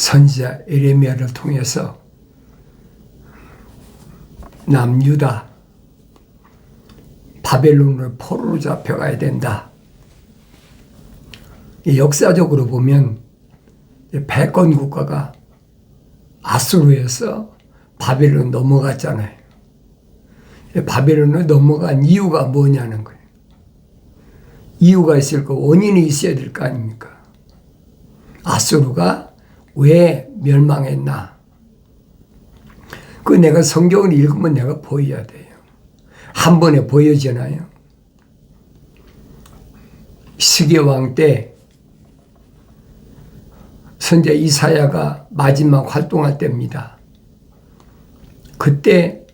선지자 에레미야를 통해서 남유다 바벨론으로 포로로 잡혀가야 된다. 이 역사적으로 보면 패권 국가가 아수르에서 바벨론 넘어갔잖아요. 바벨론을 넘어간 이유가 뭐냐는 거예요. 이유가 있을 거 원인이 있어야 될 거 아닙니까? 아수르가 왜 멸망했나? 그 내가 성경을 읽으면 내가 보여야 돼요. 한 번에 보여지나요? 시계왕 때 선제 이사야가 마지막 활동할 때입니다. 그때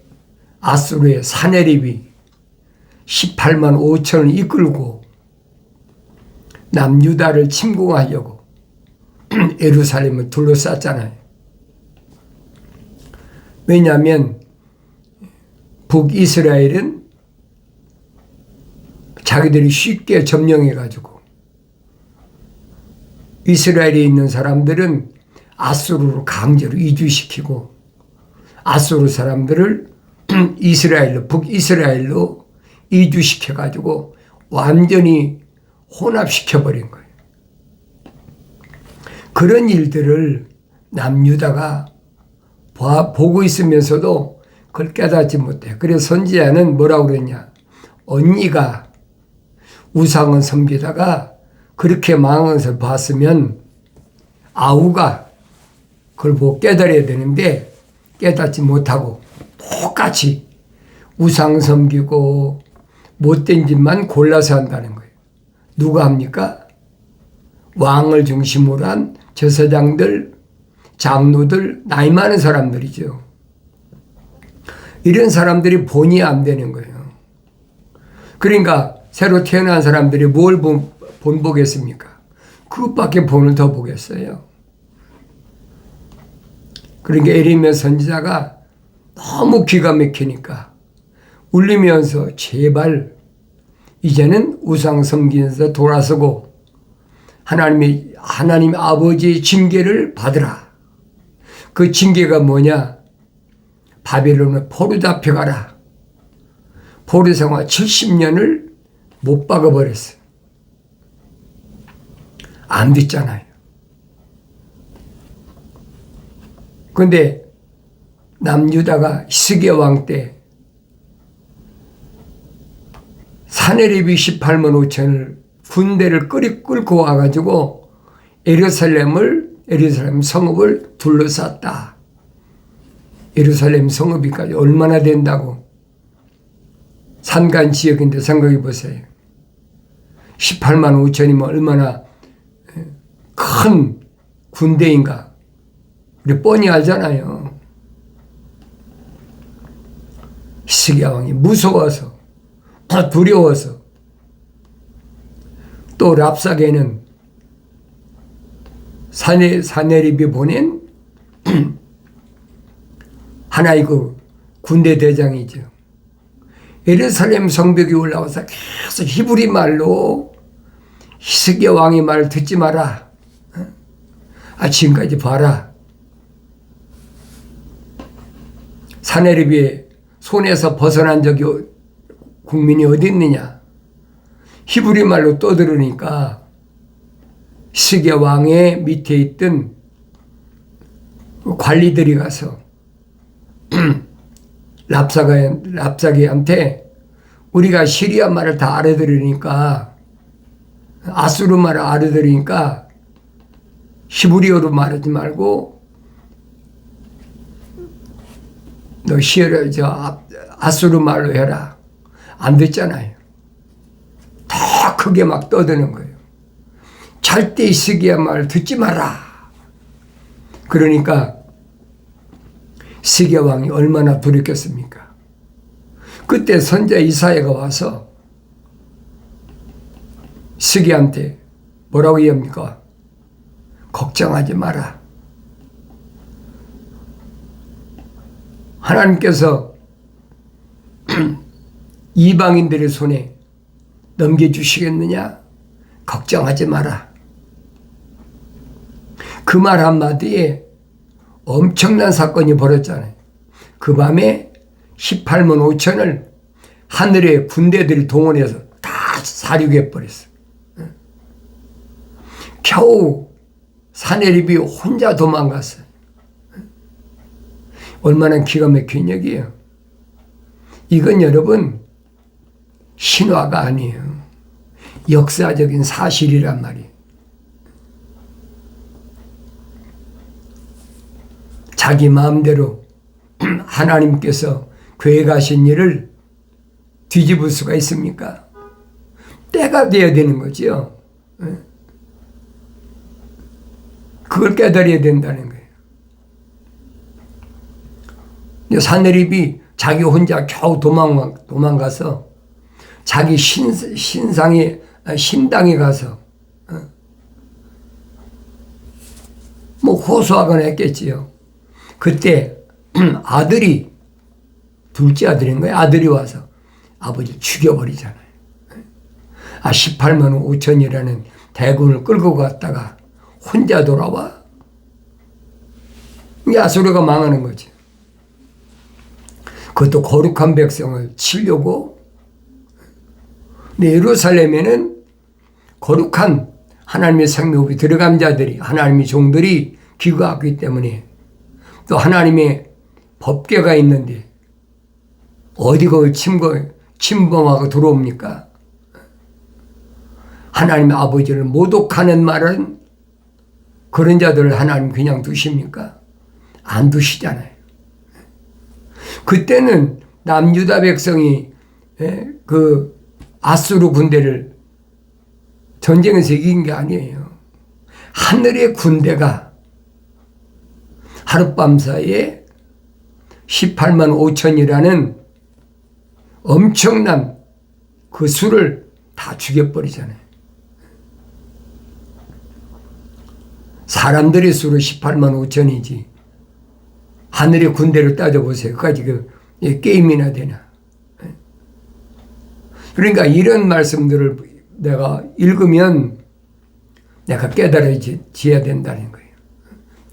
아수르의 사내립이 18만 5천을 이끌고 남유다를 침공하려고 예루살렘을 둘러쌌잖아요. 왜냐하면 북이스라엘은 자기들이 쉽게 점령해가지고 이스라엘에 있는 사람들은 아수르로 강제로 이주시키고 아수르 사람들을 이스라엘로 북이스라엘로 이주시켜가지고 완전히 혼합시켜버린 거예요. 그런 일들을 남유다가 보고 있으면서도 그걸 깨닫지 못해. 그래서 선지자는 뭐라고 그랬냐. 언니가 우상을 섬기다가 그렇게 망한 것을 봤으면 아우가 그걸 보고 깨달아야 되는데 깨닫지 못하고 똑같이 우상 섬기고 못된 짓만 골라서 한다는 거예요. 누가 합니까? 왕을 중심으로 한 제사장들, 장로들, 나이 많은 사람들이죠. 이런 사람들이 본이 안 되는 거예요. 그러니까 새로 태어난 사람들이 뭘 본, 본 보겠습니까? 그것밖에 본을 더 보겠어요. 그러니까 에리메 선지자가 너무 기가 막히니까 울리면서 제발 이제는 우상 섬기면서 돌아서고 하나님의 하나님 아버지의 징계를 받으라. 그 징계가 뭐냐? 바벨론에 포로 잡혀가라. 포로 생활 70년을 못 박아 버렸어. 안 듣잖아요. 근데 남유다가 시계 왕 때 사내립이 18만 5천을 군대를 끌이 끌고 와가지고 에르살렘을 에르살렘 성읍을 둘러쌌다. 예루살렘 성읍이까지 얼마나 된다고 산간 지역인데 생각해 보세요. 18만 5천이면 얼마나 큰 군대인가. 우리 뻔히 알잖아요. 시기야 왕이 무서워서 두려워서 또 랍사게는 사내, 사내립이 보낸 하나의 그 군대 대장이죠. 예루살렘 성벽이 올라와서 계속 히브리 말로 히스기야 왕의 말을 듣지 마라. 아 지금까지 봐라. 사내립의 손에서 벗어난 적이 국민이 어디 있느냐? 히브리 말로 떠들으니까 시계 왕의 밑에 있던 관리들이 가서 랍사가 랍사기한테 우리가 시리아 말을 다 알아들으니까 아수르 말을 알아들으니까 히브리어로 말하지 말고 너 시리아 저 아수르 말로 해라. 안 듣잖아요. 더 크게 막 떠드는 거예요. 절대 이스기야 말 듣지 마라. 그러니까 시기야 왕이 얼마나 두렵겠습니까? 그때 선자 이사야가 와서 시기한테 뭐라고 얘기합니까? 걱정하지 마라. 하나님께서 이방인들의 손에 넘겨주시겠느냐? 걱정하지 마라. 그 말 한마디에 엄청난 사건이 벌어졌잖아요. 그 밤에 18만 5천을 하늘의 군대들이 동원해서 다 사륙해 버렸어. 겨우 사내립이 혼자 도망갔어요. 얼마나 기가 막힌 얘기예요. 이건 여러분 신화가 아니에요. 역사적인 사실이란 말이에요. 자기 마음대로 하나님께서 계획하신 일을 뒤집을 수가 있습니까? 때가 돼야 되는 거죠. 예. 그걸 깨달아야 된다는 거예요. 사내립이 자기 혼자 겨우 도망, 도망가서 자기 신, 신상에, 아, 신당에 가서, 어, 뭐 호소하거나 했겠지요. 그때 아들이, 둘째 아들인 거예요. 아들이 와서 아버지 죽여버리잖아요. 아, 18만 5천이라는 대군을 끌고 갔다가 혼자 돌아와? 야소리가 망하는 거지. 그것도 거룩한 백성을 치려고 근데 예루살렘에는 거룩한 하나님의 생명이 들어간 자들이 하나님의 종들이 기거하기 때문에 또 하나님의 법계가 있는데 어디 그걸 침범, 침범하고 들어옵니까? 하나님의 아버지를 모독하는 말은 그런 자들을 하나님 그냥 두십니까? 안 두시잖아요. 그때는 남유다 백성이 예, 그 아수르 군대를 전쟁에서 이긴 게 아니에요. 하늘의 군대가 하룻밤 사이에 18만 5천이라는 엄청난 그 수를 다 죽여버리잖아요. 사람들의 수로 18만 5천이지. 하늘의 군대를 따져보세요. 그까지 그 게임이나 되나. 그러니까 이런 말씀들을 내가 읽으면 내가 깨달아져야 된다는 거예요.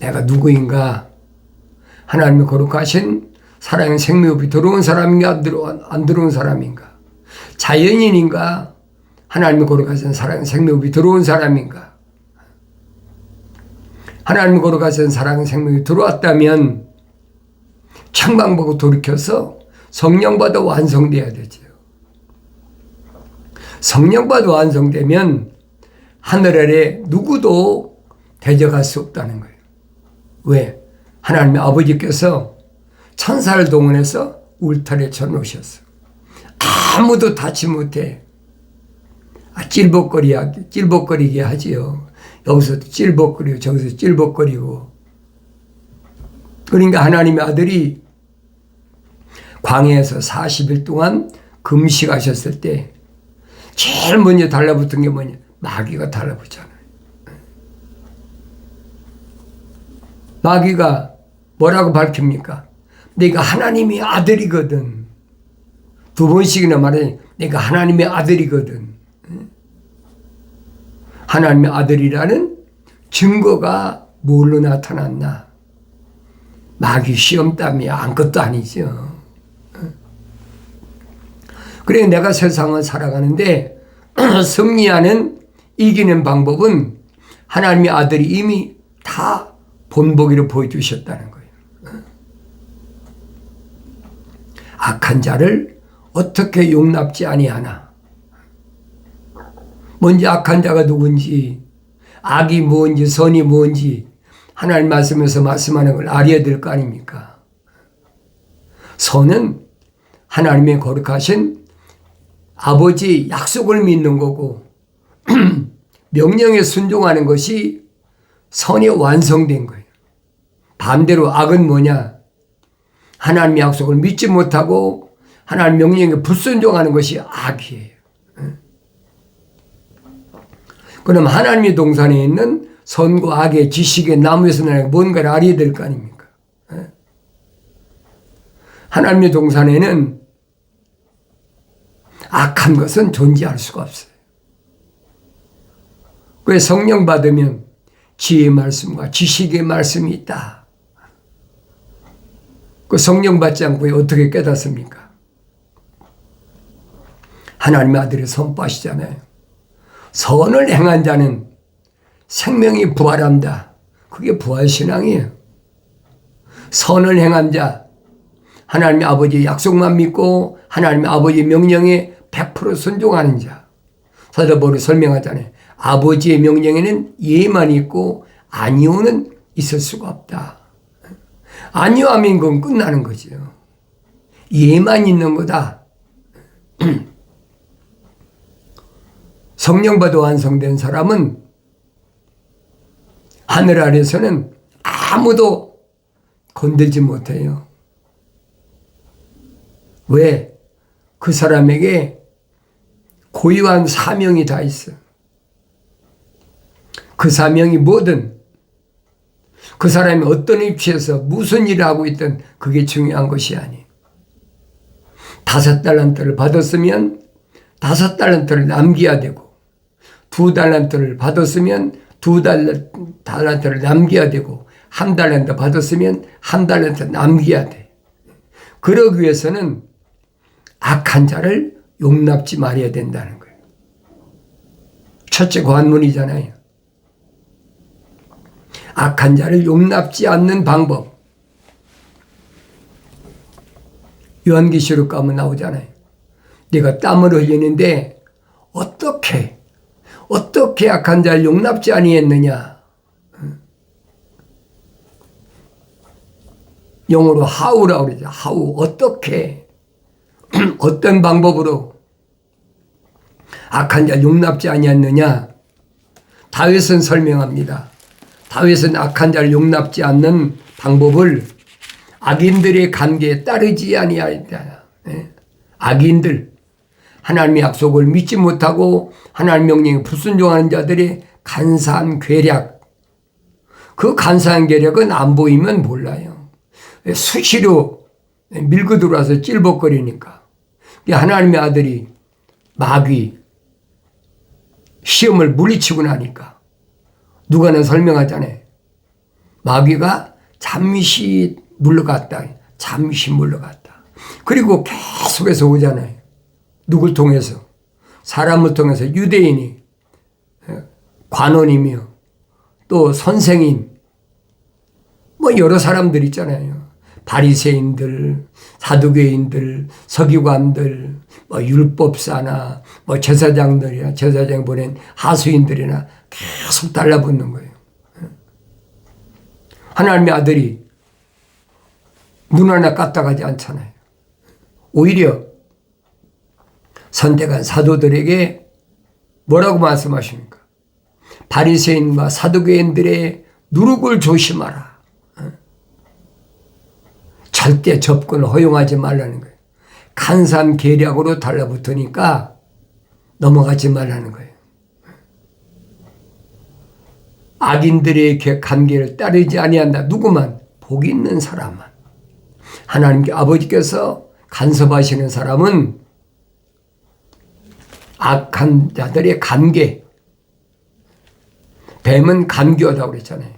내가 누구인가? 하나님의 거룩하신 사랑의 생명이 들어온 사람인가 안, 들어, 안 들어온 사람인가? 자연인인가? 하나님의 거룩하신 사랑의 생명이 들어온 사람인가? 하나님의 거룩하신 사랑의 생명이 들어왔다면 창방 보고 돌이켜서 성령 받아 완성돼야 되죠. 성령 받아 완성되면 하늘 아래 누구도 대적할 수 없다는 거예요. 왜? 하나님의 아버지께서 천사를 동원해서 울타리에 쳐놓으셨어. 아무도 닿지 못해. 아, 찔벅거리, 찔벅거리게 하지요. 여기서 찔벅거리고 저기서 찔벅거리고. 그러니까 하나님의 아들이 광해에서 40일 동안 금식하셨을 때 제일 먼저 달라붙은 게 뭐냐? 마귀가 달라붙잖아요. 마귀가 뭐라고 밝힙니까? 내가 하나님의 아들이거든. 두 번씩이나 말해, 내가 하나님의 아들이거든. 하나님의 아들이라는 증거가 뭘로 나타났나? 마귀 시험땀이 아무것도 아니죠. 그래 내가 세상을 살아가는데 승리하는 이기는 방법은 하나님의 아들이 이미 다 본보기로 보여주셨다는 거예요. 악한 자를 어떻게 용납지 아니하나. 먼저 악한 자가 누군지, 악이 뭔지, 선이 뭔지 하나님 말씀에서 말씀하는 걸 알아야 될 거 아닙니까? 선은 하나님의 거룩하신 아버지 약속을 믿는 거고 명령에 순종하는 것이 선이 완성된 거예요. 반대로 악은 뭐냐? 하나님의 약속을 믿지 못하고 하나님 명령에 불순종하는 것이 악이에요. 그럼 하나님의 동산에 있는 선과 악의 지식의 나무에서 나는 뭔가를 알아야 될 거 아닙니까? 하나님의 동산에는 악한 것은 존재할 수가 없어요. 왜 성령 받으면 지혜의 말씀과 지식의 말씀이 있다. 그 성령 받지 않고 어떻게 깨닫습니까? 하나님의 아들이 선포하시잖아요. 선을 행한 자는 생명이 부활한다. 그게 부활신앙이에요. 선을 행한 자, 하나님의 아버지의 약속만 믿고 하나님의 아버지의 명령에 100% 순종하는 자. 사도바울이 설명하잖아요. 아버지의 명령에는 예만 있고 아니오는 있을 수가 없다. 아니오하면 그건 끝나는 거죠. 예만 있는 거다. 성령 받아 완성된 사람은 하늘 아래서는 아무도 건들지 못해요. 왜? 그 사람에게 고유한 사명이 다 있어. 그 사명이 뭐든 그 사람이 어떤 위치에서 무슨 일을 하고 있든 그게 중요한 것이 아니. 다섯 달란트를 받았으면 다섯 달란트를 남겨야 되고 두 달란트를 받았으면 두 달란트를 남겨야 되고 한 달란트 받았으면 한 달란트 남겨야 돼. 그러기 위해서는 악한 자를 용납지 말아야 된다는 거예요. 첫째 관문이잖아요. 악한 자를 용납지 않는 방법. 요한계시록 가면 나오잖아요. 네가 땀을 흘리는데 어떻게 어떻게 악한 자를 용납지 아니했느냐? 영어로 how라고 그러죠. how 어떻게 어떤 방법으로 악한 자 용납지 아니했느냐? 다윗은 설명합니다. 다윗은 악한 자를 용납지 않는 방법을 악인들의 관계에 따르지 아니하였다. 예. 악인들 하나님의 약속을 믿지 못하고 하나님 명령에 불순종하는 자들의 간사한 괴략 그 간사한 괴력은 안 보이면 몰라요. 수시로 밀고 들어와서 찔벅거리니까 하나님의 아들이 마귀 시험을 물리치고 나니까 누가는 설명하잖아요. 마귀가 잠시 물러갔다. 잠시 물러갔다. 그리고 계속해서 오잖아요. 누굴 통해서? 사람을 통해서 유대인이 관원이며 또 선생인 뭐 여러 사람들 있잖아요. 바리새인들, 사두개인들, 서기관들, 뭐 율법사나 뭐 제사장들이나 제사장 보낸 하수인들이나 계속 달라붙는 거예요. 하나님의 아들이 문 하나 까딱하지 않잖아요. 오히려 선택한 사도들에게 뭐라고 말씀하십니까? 바리새인과 사두개인들의 누룩을 조심하라. 절대 접근을 허용하지 말라는 거예요. 간산 계략으로 달라붙으니까 넘어가지 말라는 거예요. 악인들의 관계를 따르지 아니한다. 누구만 복 있는 사람만. 하나님 아버지께서 간섭하시는 사람은 악한 자들의 관계. 뱀은 간교하다고 그랬잖아요.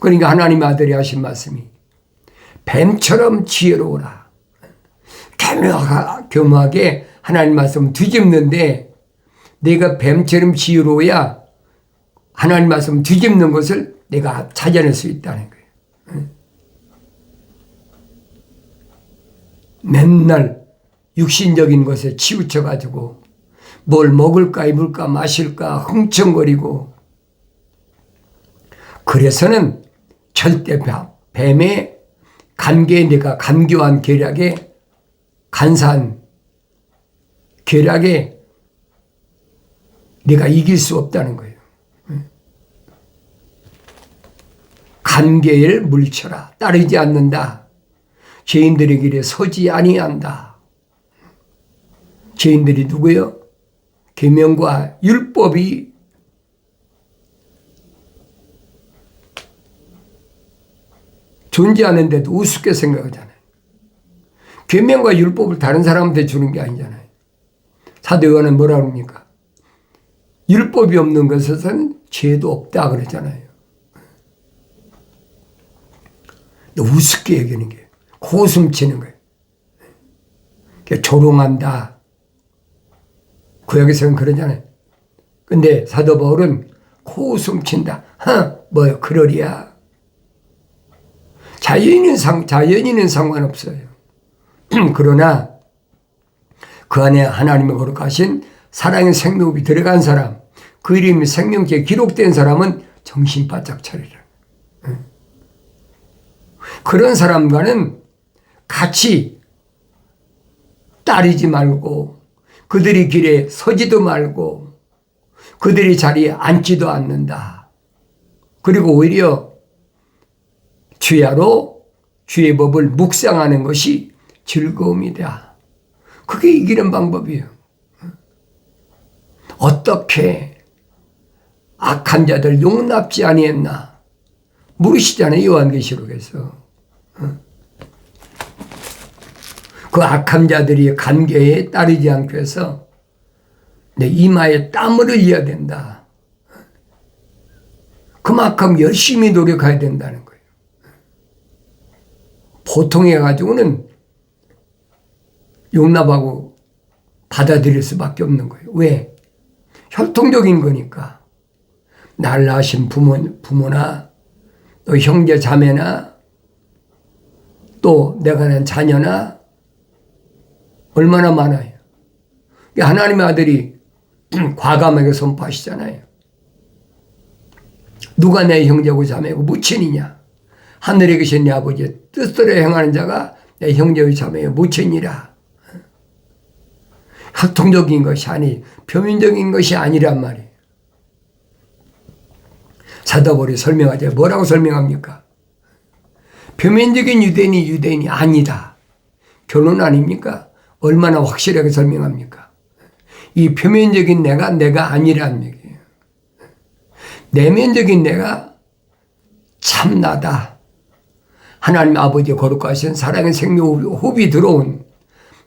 그러니까 하나님 아들이 하신 말씀이 뱀처럼 지혜로우라. 교묘하게 하나님 말씀 뒤집는데 내가 뱀처럼 지혜로워야 하나님 말씀 뒤집는 것을 내가 찾아낼 수 있다는 거예요. 맨날 육신적인 것에 치우쳐 가지고 뭘 먹을까 입을까 마실까 흥청거리고 그래서는 절대 뱀의 간계에 내가 간교한 계략에 간사한 계략에 내가 이길 수 없다는 거예요. 간계를 물쳐라. 따르지 않는다. 죄인들의 길에 서지 아니한다. 죄인들이 누구요? 계명과 율법이 존재하는데도 우습게 생각하잖아요. 계명과 율법을 다른 사람한테 주는 게 아니잖아요. 사도요한은 뭐라 합니까? 율법이 없는 것에서는 죄도 없다 그러잖아요. 우습게 여기는 게 고숨 치는 거예요. 조롱한다. 구약에서는 그러잖아요. 근데 사도 바울은 코웃음 친다. 하, 뭐요? 그러리야. 자연인은 상, 자연인은 상관없어요. 그러나 그 안에 하나님의 거룩하신 사랑의 생명이 들어간 사람, 그 이름이 생명기에 기록된 사람은 정신 바짝 차리라. 그런 사람과는 같이 따르지 말고 그들이 길에 서지도 말고 그들이 자리에 앉지도 않는다. 그리고 오히려 주야로 주의 법을 묵상하는 것이 즐거움이다. 그게 이기는 방법이에요. 어떻게 악한 자들 용납지 아니했나 물으시잖아요 요한계시록에서 그 악한 자들이 관계에 따르지 않기 위해서 내 이마에 땀을 흘려야 된다. 그만큼 열심히 노력해야 된다는 거예요. 보통 해 가지고는 용납하고 받아들일 수밖에 없는 거예요. 왜? 혈통적인 거니까. 날 낳으신 부모, 부모나 또 형제 자매나 또 내가 난 자녀나 얼마나 많아요. 하나님의 아들이 과감하게 선포하시잖아요. 누가 내 형제고 자매고 무친이냐? 하늘에 계신 내 아버지의 뜻대로 행하는 자가 내 형제의 자매의 무친이라. 혈통적인 것이 아니 표면적인 것이 아니란 말이에요. 사도벌이 설명하죠. 뭐라고 설명합니까? 표면적인 유대인이 유대인이 아니다. 결론 아닙니까? 얼마나 확실하게 설명합니까? 이 표면적인 내가 내가 아니란 얘기예요. 내면적인 내가 참나다. 하나님 아버지 거룩하신 사랑의 생명 호흡이 들어온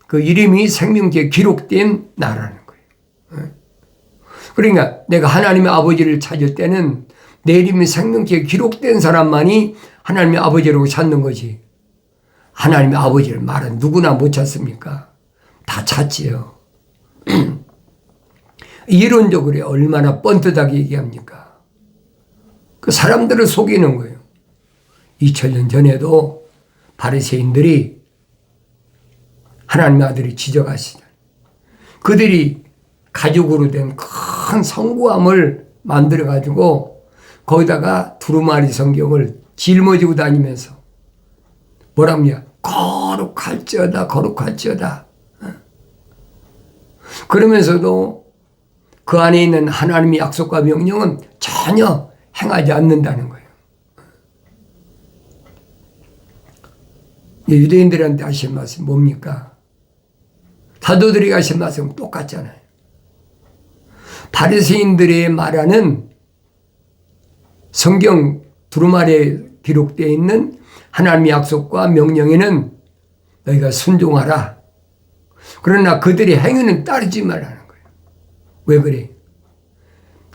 그 이름이 생명기에 기록된 나라는 거예요. 그러니까 내가 하나님의 아버지를 찾을 때는 내 이름이 생명기에 기록된 사람만이 하나님의 아버지라고 찾는 거지. 하나님의 아버지를 말은 누구나 못 찾습니까? 다 찾지요. 이론적으로 얼마나 뻔뜻하게 얘기합니까? 그 사람들을 속이는 거예요. 2000년 전에도 바리새인들이 하나님의 아들이 지적하시다. 그들이 가죽으로 된 큰 성구함을 만들어 가지고 거기다가 두루마리 성경을 짊어지고 다니면서 뭐랍니까? 거룩할지어다 거룩할지어다 그러면서도 그 안에 있는 하나님의 약속과 명령은 전혀 행하지 않는다는 거예요. 유대인들한테 하신 말씀 뭡니까? 사도들이 하신 말씀 똑같잖아요. 바리새인들의 말하는 성경 두루마리에 기록되어 있는 하나님의 약속과 명령에는 너희가 순종하라. 그러나 그들의 행위는 따르지 말라는 거예요. 왜 그래?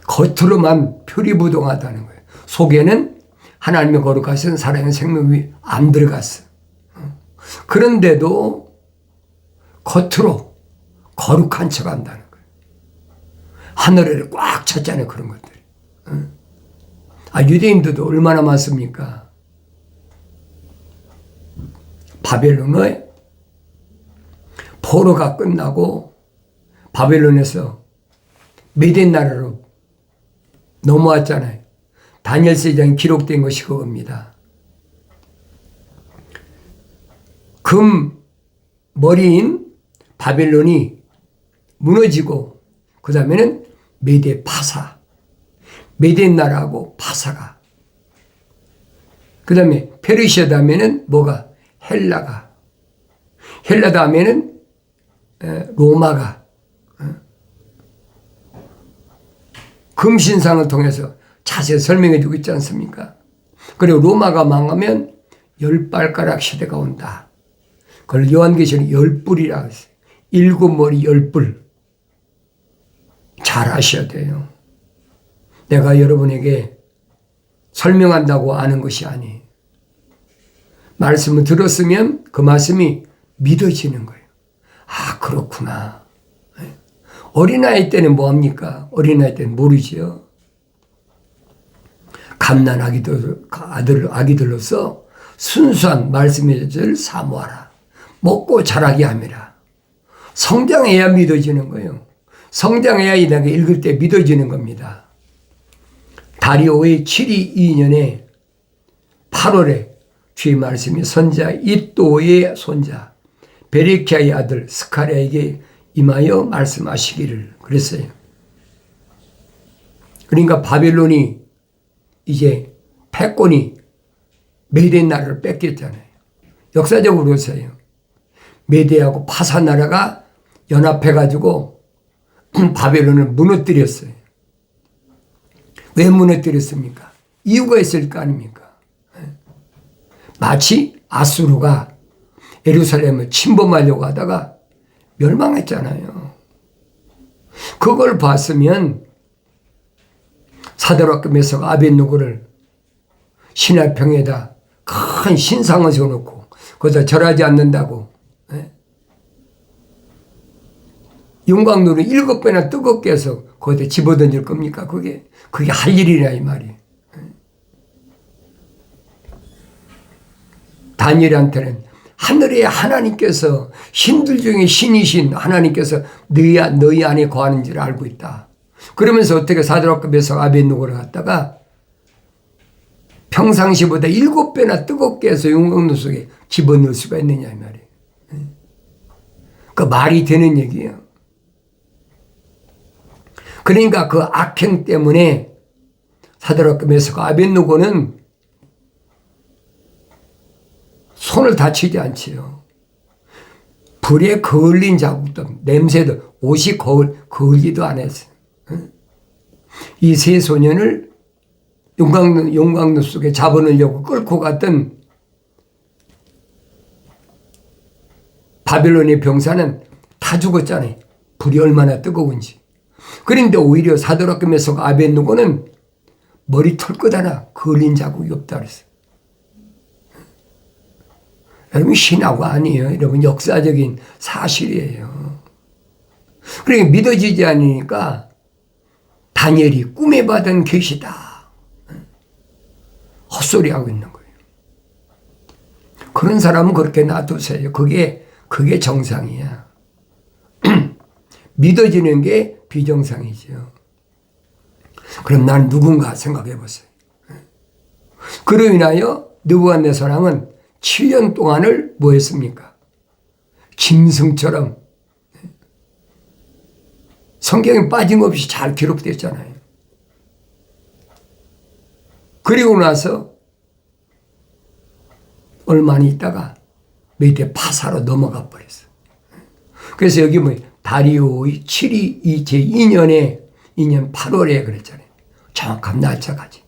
겉으로만 표리부동하다는 거예요. 속에는 하나님의 거룩하신 사랑의 생명이 안 들어갔어. 그런데도 겉으로 거룩한 척 한다는 거예요. 하늘을 꽉 찼잖아요, 그런 것들이. 아, 유대인들도 얼마나 많습니까? 바벨론의 포로가 끝나고 바벨론에서 메덴 나라로 넘어왔잖아요. 다니엘서장 기록된 것이 그겁니다. 금 머리인 바벨론이 무너지고 그 다음에는 메데 파사 메덴 나라하고 파사가 그 다음에 페르시아 다음에는 뭐가 헬라가 헬라 다음에는 로마가 금신상을 통해서 자세히 설명해 주고 있지 않습니까? 그리고 로마가 망하면 열 발가락 시대가 온다. 그걸 요한계시록 열 뿔이라고 했어요. 일곱 머리 열 뿔. 잘 아셔야 돼요. 내가 여러분에게 설명한다고 아는 것이 아니에요. 말씀을 들었으면 그 말씀이 믿어지는 거예요. 아, 그렇구나. 예. 어린아이 때는 뭐합니까? 어린아이 때는 모르지요. 감난 아기들, 아들, 아기들로서 순수한 말씀의 젖을 사모하라. 먹고 자라게 함이라. 성장해야 믿어지는 거예요. 성장해야 이렇게 읽을 때 믿어지는 겁니다. 다리오의 7이 2년에 8월에 주의 말씀이 선자 이또의 손자 베레키아의 아들 스카랴에게 임하여 말씀하시기를 그랬어요. 그러니까 바벨론이 이제 패권이 메대 나라를 뺏겼잖아요. 역사적으로 보세요. 메대하고 파사 나라가 연합해가지고 바벨론을 무너뜨렸어요. 왜 무너뜨렸습니까? 이유가 있을 거 아닙니까? 마치 아수르가 예루살렘을 침범하려고 하다가 멸망했잖아요. 그걸 봤으면 사도락금 에서 아벤누고를 신할평에다 큰 신상을 세워놓고 거기서 절하지 않는다고 예? 용광로를 일곱 배나 뜨겁게 해서 거기다 집어던질 겁니까? 그게 그게 할 일이냐 이 말이에요. 다니엘한테는 하늘의 하나님께서 신들 중에 신이신 하나님께서 너희, 너희 안에 거하는 줄 알고 있다. 그러면서 어떻게 사드락급에서 아벤누고를 갖다가 평상시보다 일곱 배나 뜨겁게 해서 용광로 속에 집어넣을 수가 있느냐 이 말이에요. 그 말이 되는 얘기예요. 그러니까 그 악행 때문에 사드락급에서 아벤누고는 손을 다치지 않지요. 불에 거울린 자국도 냄새도 옷이 거울 거울기도 안 했어요. 이 세 소년을 용광로 용광로 속에 잡아넣으려고 끌고 갔던 바벨론의 병사는 다 죽었잖아요. 불이 얼마나 뜨거운지. 그런데 오히려 사도락금에서 아벤누고는 머리 털 것 하나 걸린 자국이 없다 그랬어요. 여러분 신하고 아니에요. 여러분 역사적인 사실이에요. 그러니까 믿어지지 않으니까 다니엘이 꿈에 받은 계시다. 헛소리하고 있는 거예요. 그런 사람은 그렇게 놔두세요. 그게 그게 정상이야. 믿어지는 게 비정상이죠. 그럼 난 누군가 생각해 보세요. 그로 인하여 느부갓네살왕은 7년 동안을 뭐 했습니까? 짐승처럼 성경에 빠짐없이 잘 기록됐잖아요. 그리고 나서 얼마 있다가 메대 파사로 넘어가 버렸어. 그래서 여기 뭐 다리오의 7이 이제 2년에 2년 8월에 그랬잖아요. 정확한 날짜까지.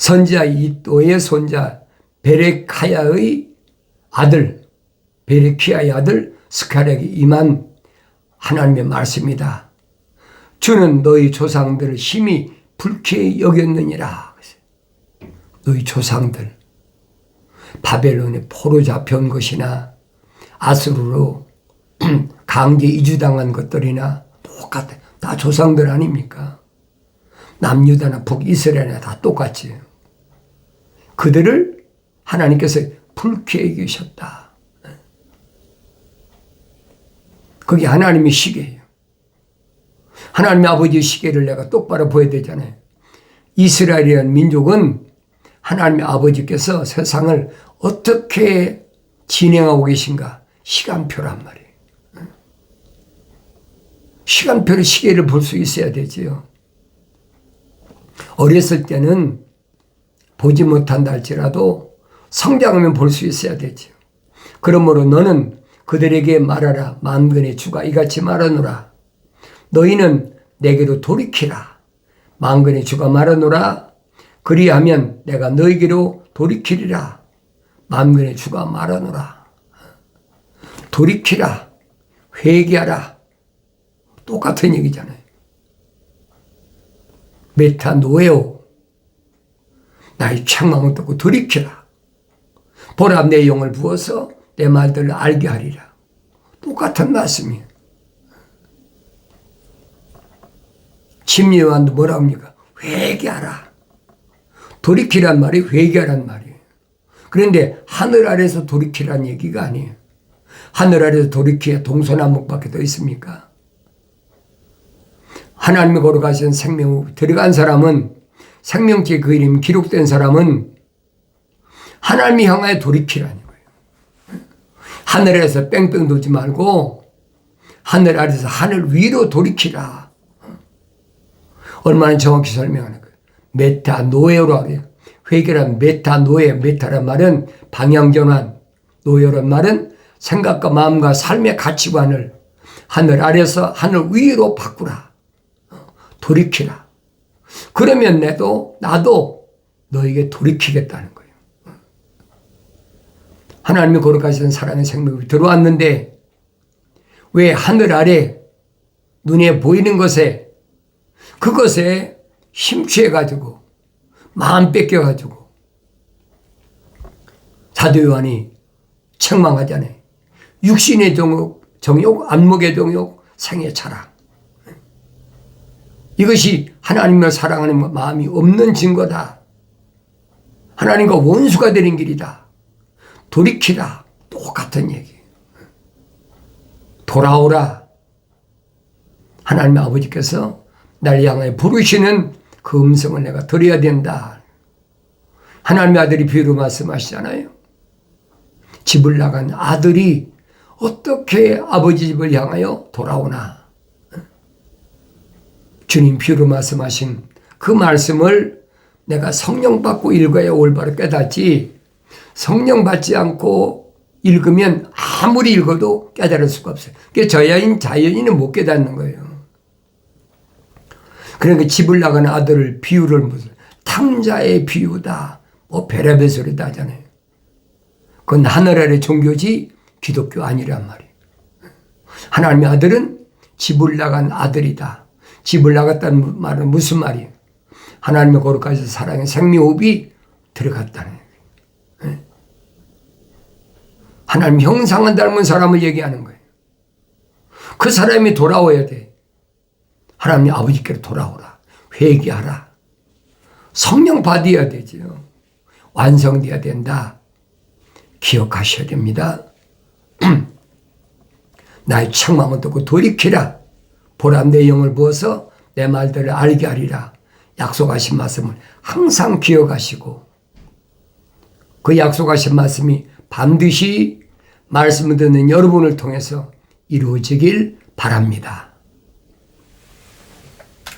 선지자 이또의 손자 베레카야의 아들 베레키야의 아들 스카렉이 임한 하나님의 말씀이다. 주는 너희 조상들을 심히 불쾌히 여겼느니라. 너희 조상들 바벨론에 포로 잡혀온 것이나 아수르로 강제 이주당한 것들이나 똑같아. 다 조상들 아닙니까? 남유다나 북이스라엘이나 다 똑같지. 그들을 하나님께서 불쾌히 계셨다. 그게 하나님의 시계예요. 하나님의 아버지의 시계를 내가 똑바로 보여야 되잖아요. 이스라엘이라는 민족은 하나님의 아버지께서 세상을 어떻게 진행하고 계신가 시간표란 말이에요. 시간표를 시계를 볼 수 있어야 되지요. 어렸을 때는 보지 못한다 할지라도 성장하면 볼 수 있어야 되지요. 그러므로 너는 그들에게 말하라. 만근의 주가 이같이 말하노라. 너희는 내게로 돌이키라. 만근의 주가 말하노라. 그리하면 내가 너희게로 돌이키리라. 만근의 주가 말하노라. 돌이키라. 회개하라. 똑같은 얘기잖아요. 메타노에오. 나의 책망을 듣고 돌이키라. 보라 내 영을 부어서 내 말들을 알게 하리라. 똑같은 말씀이에요. 심리요한도 뭐라 합니까? 회개하라. 돌이키란 말이 회개하란 말이에요. 그런데 하늘 아래서 돌이키란 얘기가 아니에요. 하늘 아래서 돌이키야 동서남북밖에 더 있습니까? 하나님이 걸어가신 생명 들어간 사람은 생명체 그 이름 기록된 사람은 하나님이 향하여 돌이키라는 거예요. 하늘에서 뺑뺑 돌지 말고 하늘 아래서 하늘 위로 돌이키라. 얼마나 정확히 설명하는 거예요. 메타 노예로 하래요. 회개란 메타 노예, 메타란 말은 방향전환, 노예란 말은 생각과 마음과 삶의 가치관을 하늘 아래서 하늘 위로 바꾸라. 돌이키라. 그러면 내도 나도 너에게 돌이키겠다는 거예요. 하나님이 거룩하신 사랑의 생명이 들어왔는데 왜 하늘 아래 눈에 보이는 것에 그것에 심취해 가지고 마음 뺏겨 가지고 사도 요한이 책망하잖아요. 육신의 정욕, 정욕, 안목의 정욕, 생의 자랑. 이것이 하나님을 사랑하는 마음이 없는 증거다. 하나님과 원수가 되는 길이다. 돌이키라. 똑같은 얘기. 돌아오라. 하나님 아버지께서 날 향해 부르시는 그 음성을 내가 들어야 된다. 하나님의 아들이 비유로 말씀하시잖아요. 집을 나간 아들이 어떻게 아버지 집을 향하여 돌아오나. 주님 비유로 말씀하신 그 말씀을 내가 성령 받고 읽어야 올바로 깨닫지 성령 받지 않고 읽으면 아무리 읽어도 깨달을 수가 없어요. 그게 저야인 자연인은 못 깨닫는 거예요. 그러니까 집을 나간 아들을 비유를 무슨 탕자의 비유다. 뭐 베레베 소리다 하잖아요. 그건 하늘 아래 종교지 기독교 아니란 말이에요. 하나님의 아들은 집을 나간 아들이다. 집을 나갔다는 말은 무슨 말이에요? 하나님의 거룩하신 사랑의 생명호흡이 들어갔다는 얘기예요. 예? 하나님 형상을 닮은 사람을 얘기하는 거예요. 그 사람이 돌아와야 돼. 하나님 아버지께로 돌아오라. 회개하라. 성령 받아야 되죠. 완성돼야 된다. 기억하셔야 됩니다. 나의 책망을 듣고 돌이키라. 보람 내 영을 부어서 내 말들을 알게 하리라. 약속하신 말씀을 항상 기억하시고 그 약속하신 말씀이 반드시 말씀을 듣는 여러분을 통해서 이루어지길 바랍니다.